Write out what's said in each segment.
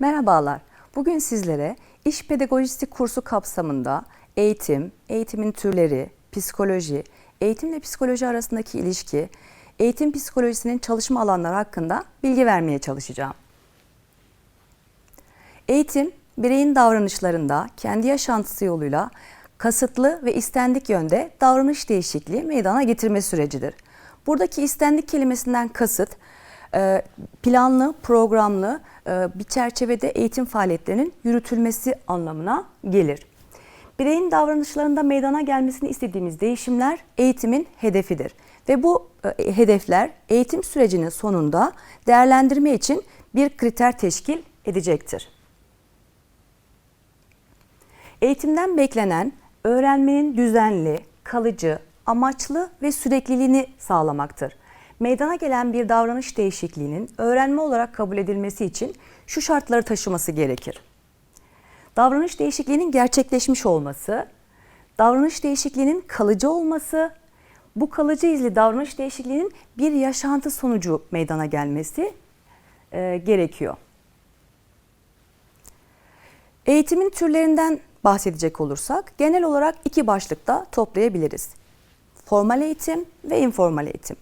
Merhabalar. Bugün sizlere iş pedagojisi kursu kapsamında eğitim, eğitimin türleri, psikoloji, eğitimle psikoloji arasındaki ilişki, eğitim psikolojisinin çalışma alanları hakkında bilgi vermeye çalışacağım. Eğitim, bireyin davranışlarında kendi yaşantısı yoluyla kasıtlı ve istendik yönde davranış değişikliği meydana getirme sürecidir. Buradaki istendik kelimesinden kasıt, planlı, programlı e, bir çerçevede eğitim faaliyetlerinin yürütülmesi anlamına gelir. Bireyin davranışlarında meydana gelmesini istediğimiz değişimler eğitimin hedefidir. Ve bu e, hedefler eğitim sürecinin sonunda değerlendirme için bir kriter teşkil edecektir. Eğitimden beklenen öğrenmenin düzenli, kalıcı, amaçlı ve sürekliliğini sağlamaktır. Meydana gelen bir davranış değişikliğinin öğrenme olarak kabul edilmesi için şu şartları taşıması gerekir. Davranış değişikliğinin gerçekleşmiş olması, davranış değişikliğinin kalıcı olması, bu kalıcı izli davranış değişikliğinin bir yaşantı sonucu meydana gelmesi e, gerekiyor. Eğitimin türlerinden bahsedecek olursak genel olarak iki başlıkta toplayabiliriz. Formal eğitim ve informal eğitim.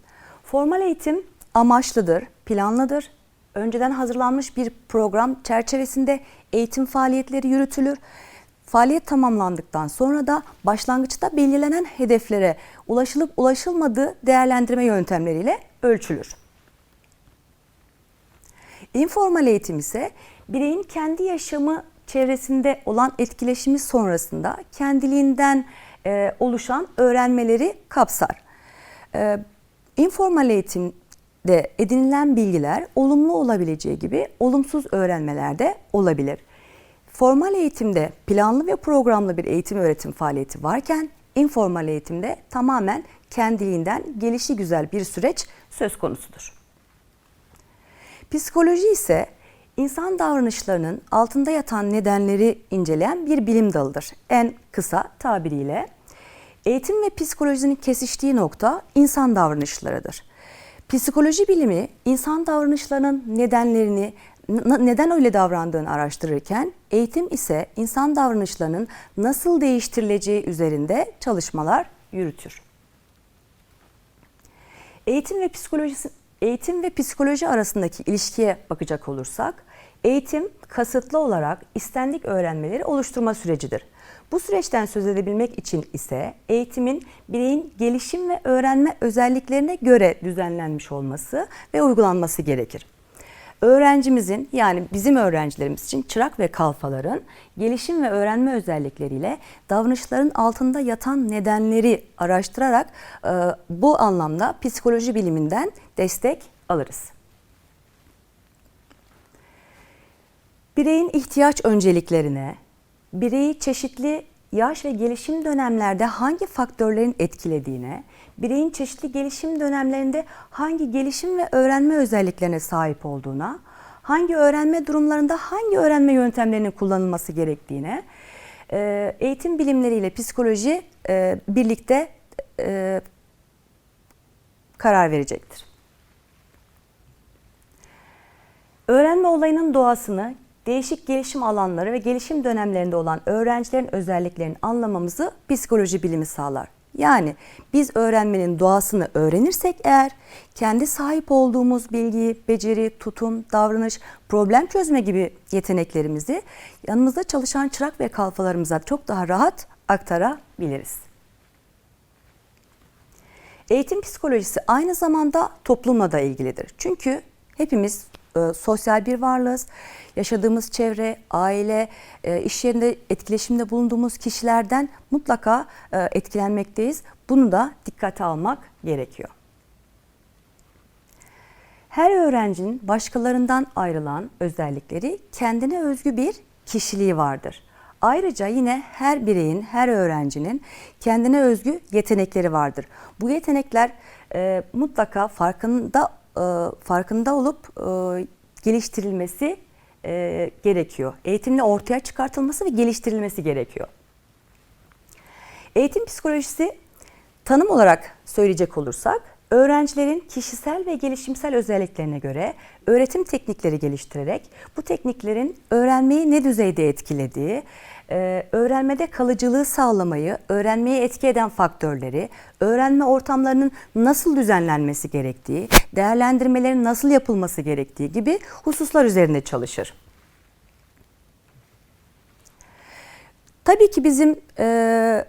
Formal eğitim amaçlıdır, planlıdır. Önceden hazırlanmış bir program çerçevesinde eğitim faaliyetleri yürütülür. Faaliyet tamamlandıktan sonra da başlangıçta belirlenen hedeflere ulaşılıp ulaşılmadığı değerlendirme yöntemleriyle ölçülür. İnformal eğitim ise bireyin kendi yaşamı çevresinde olan etkileşimi sonrasında kendiliğinden e, oluşan öğrenmeleri kapsar. E, informal eğitimde edinilen bilgiler olumlu olabileceği gibi olumsuz öğrenmelerde olabilir. Formal eğitimde planlı ve programlı bir eğitim öğretim faaliyeti varken informal eğitimde tamamen kendiliğinden gelişi güzel bir süreç söz konusudur. Psikoloji ise insan davranışlarının altında yatan nedenleri inceleyen bir bilim dalıdır. En kısa tabiriyle eğitim ve psikolojinin kesiştiği nokta insan davranışlarıdır. Psikoloji bilimi insan davranışlarının nedenlerini, neden öyle davrandığını araştırırken eğitim ise insan davranışlarının nasıl değiştirileceği üzerinde çalışmalar yürütür. Eğitim ve psikolojisi eğitim ve psikoloji arasındaki ilişkiye bakacak olursak, eğitim kasıtlı olarak istendik öğrenmeleri oluşturma sürecidir. Bu süreçten söz edebilmek için ise eğitimin bireyin gelişim ve öğrenme özelliklerine göre düzenlenmiş olması ve uygulanması gerekir. Öğrencimizin yani bizim öğrencilerimiz için çırak ve kalfaların gelişim ve öğrenme özellikleriyle davranışların altında yatan nedenleri araştırarak e, bu anlamda psikoloji biliminden destek alırız. Bireyin ihtiyaç önceliklerine, bireyi çeşitli yaş ve gelişim dönemlerde hangi faktörlerin etkilediğine, bireyin çeşitli gelişim dönemlerinde hangi gelişim ve öğrenme özelliklerine sahip olduğuna, hangi öğrenme durumlarında hangi öğrenme yöntemlerinin kullanılması gerektiğine, e, eğitim bilimleriyle psikoloji e, birlikte e, karar verecektir. Öğrenme olayının doğasını, değişik gelişim alanları ve gelişim dönemlerinde olan öğrencilerin özelliklerini anlamamızı psikoloji bilimi sağlar. Yani biz öğrenmenin doğasını öğrenirsek eğer kendi sahip olduğumuz bilgi, beceri, tutum, davranış, problem çözme gibi yeteneklerimizi yanımızda çalışan çırak ve kalfalarımıza çok daha rahat aktarabiliriz. Eğitim psikolojisi aynı zamanda toplumla da ilgilidir. Çünkü hepimiz e, sosyal bir varlığız. Yaşadığımız çevre, aile, e, iş yerinde etkileşimde bulunduğumuz kişilerden mutlaka e, etkilenmekteyiz. Bunu da dikkate almak gerekiyor. Her öğrencinin başkalarından ayrılan özellikleri kendine özgü bir kişiliği vardır. Ayrıca yine her bireyin, her öğrencinin kendine özgü yetenekleri vardır. Bu yetenekler e, mutlaka farkında farkında olup e, geliştirilmesi e, gerekiyor. Eğitimle ortaya çıkartılması ve geliştirilmesi gerekiyor. Eğitim psikolojisi tanım olarak söyleyecek olursak öğrencilerin kişisel ve gelişimsel özelliklerine göre öğretim teknikleri geliştirerek bu tekniklerin öğrenmeyi ne düzeyde etkilediği, e, öğrenmede kalıcılığı sağlamayı, öğrenmeye etki eden faktörleri, öğrenme ortamlarının nasıl düzenlenmesi gerektiği, değerlendirmelerin nasıl yapılması gerektiği gibi hususlar üzerinde çalışır. Tabii ki bizim e,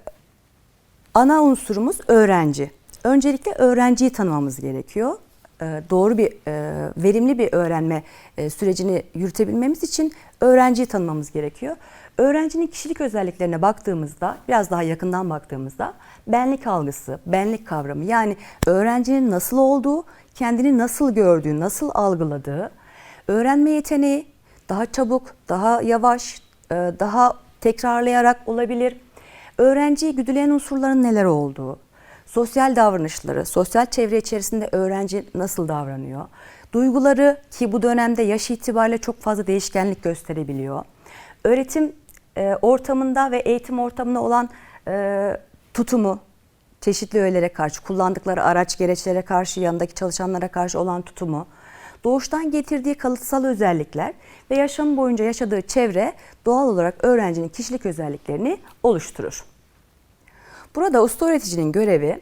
ana unsurumuz öğrenci. Öncelikle öğrenciyi tanımamız gerekiyor. E, doğru bir, e, verimli bir öğrenme e, sürecini yürütebilmemiz için öğrenciyi tanımamız gerekiyor. Öğrencinin kişilik özelliklerine baktığımızda, biraz daha yakından baktığımızda benlik algısı, benlik kavramı yani öğrencinin nasıl olduğu, kendini nasıl gördüğü, nasıl algıladığı, öğrenme yeteneği daha çabuk, daha yavaş, daha tekrarlayarak olabilir. Öğrenciyi güdüleyen unsurların neler olduğu, sosyal davranışları, sosyal çevre içerisinde öğrenci nasıl davranıyor, duyguları ki bu dönemde yaş itibariyle çok fazla değişkenlik gösterebiliyor. Öğretim e, ortamında ve eğitim ortamında olan e, tutumu, çeşitli öğelere karşı, kullandıkları araç gereçlere karşı, yanındaki çalışanlara karşı olan tutumu, doğuştan getirdiği kalıtsal özellikler ve yaşam boyunca yaşadığı çevre doğal olarak öğrencinin kişilik özelliklerini oluşturur. Burada usta öğreticinin görevi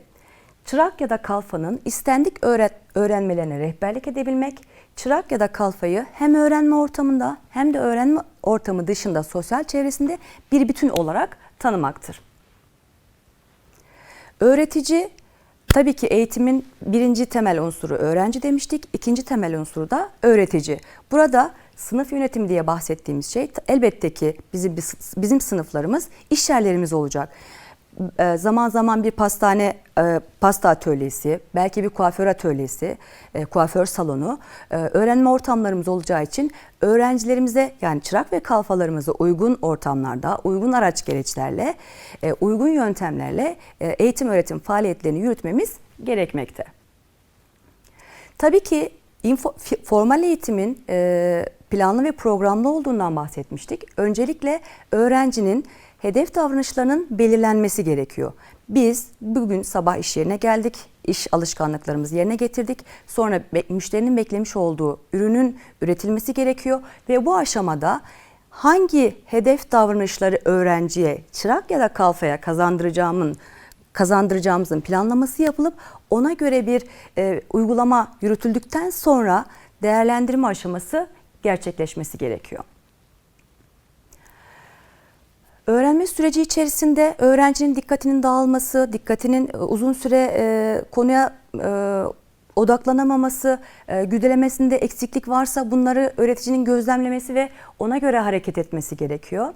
çırak ya da kalfanın istendik öğrenmelerine rehberlik edebilmek, çırak ya da kalfayı hem öğrenme ortamında hem de öğrenme ortamı dışında sosyal çevresinde bir bütün olarak tanımaktır. Öğretici tabii ki eğitimin birinci temel unsuru öğrenci demiştik, ikinci temel unsuru da öğretici. Burada sınıf yönetimi diye bahsettiğimiz şey elbette ki bizim bizim sınıflarımız iş yerlerimiz olacak. E, zaman zaman bir pastane, e, pasta atölyesi, belki bir kuaför atölyesi, e, kuaför salonu, öğrenme ortamlarımız olacağı için öğrencilerimize yani çırak ve kalfalarımıza uygun ortamlarda, uygun araç gereçlerle, uygun yöntemlerle eğitim öğretim faaliyetlerini yürütmemiz gerekmekte. Tabii ki info, formal eğitimin planlı ve programlı olduğundan bahsetmiştik. Öncelikle öğrencinin hedef davranışlarının belirlenmesi gerekiyor. Biz bugün sabah iş yerine geldik, iş alışkanlıklarımızı yerine getirdik. Sonra müşterinin beklemiş olduğu ürünün üretilmesi gerekiyor ve bu aşamada hangi hedef davranışları öğrenciye, çırak ya da kalfaya kazandıracağımın kazandıracağımızın planlaması yapılıp ona göre bir e, uygulama yürütüldükten sonra değerlendirme aşaması gerçekleşmesi gerekiyor. Öğrenme süreci içerisinde öğrencinin dikkatinin dağılması, dikkatinin e, uzun süre e, konuya e, odaklanamaması, e, güdelemesinde eksiklik varsa bunları öğreticinin gözlemlemesi ve ona göre hareket etmesi gerekiyor.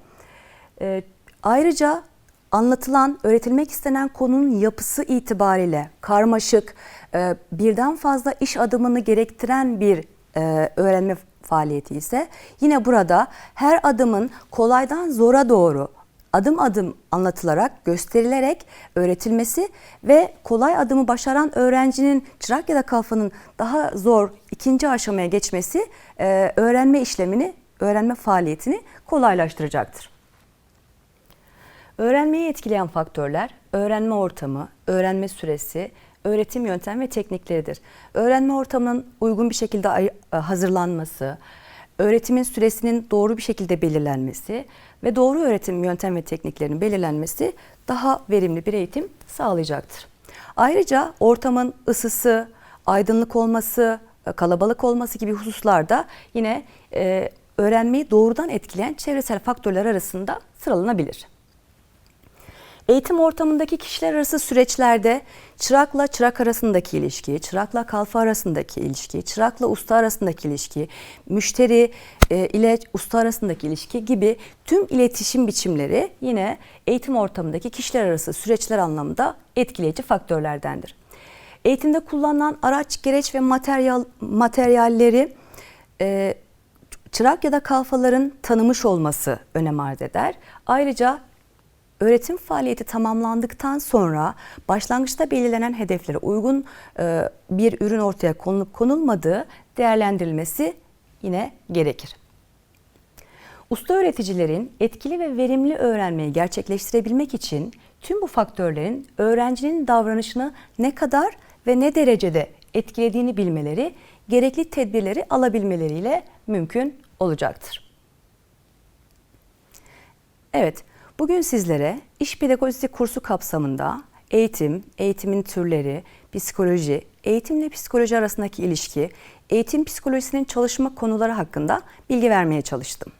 E, ayrıca anlatılan, öğretilmek istenen konunun yapısı itibariyle karmaşık, e, birden fazla iş adımını gerektiren bir e, öğrenme faaliyeti ise yine burada her adımın kolaydan zora doğru adım adım anlatılarak, gösterilerek öğretilmesi ve kolay adımı başaran öğrencinin çırak ya da kalfanın daha zor ikinci aşamaya geçmesi e, öğrenme işlemini, öğrenme faaliyetini kolaylaştıracaktır. Öğrenmeyi etkileyen faktörler öğrenme ortamı, öğrenme süresi, öğretim yöntem ve teknikleridir. Öğrenme ortamının uygun bir şekilde hazırlanması, öğretimin süresinin doğru bir şekilde belirlenmesi ve doğru öğretim yöntem ve tekniklerinin belirlenmesi daha verimli bir eğitim sağlayacaktır. Ayrıca ortamın ısısı, aydınlık olması, kalabalık olması gibi hususlarda yine e, öğrenmeyi doğrudan etkileyen çevresel faktörler arasında sıralanabilir. Eğitim ortamındaki kişiler arası süreçlerde çırakla çırak arasındaki ilişki, çırakla kalfa arasındaki ilişki, çırakla usta arasındaki ilişki, müşteri e, ile usta arasındaki ilişki gibi tüm iletişim biçimleri yine eğitim ortamındaki kişiler arası süreçler anlamında etkileyici faktörlerdendir. Eğitimde kullanılan araç, gereç ve materyal materyalleri e, çırak ya da kalfaların tanımış olması önem arz eder. Ayrıca öğretim faaliyeti tamamlandıktan sonra başlangıçta belirlenen hedeflere uygun e, bir ürün ortaya konulup konulmadığı değerlendirilmesi yine gerekir. Usta öğreticilerin etkili ve verimli öğrenmeyi gerçekleştirebilmek için tüm bu faktörlerin öğrencinin davranışını ne kadar ve ne derecede etkilediğini bilmeleri gerekli tedbirleri alabilmeleriyle mümkün olacaktır. Evet, bugün sizlere iş pedagojisi kursu kapsamında eğitim, eğitimin türleri, psikoloji, eğitimle psikoloji arasındaki ilişki, eğitim psikolojisinin çalışma konuları hakkında bilgi vermeye çalıştım.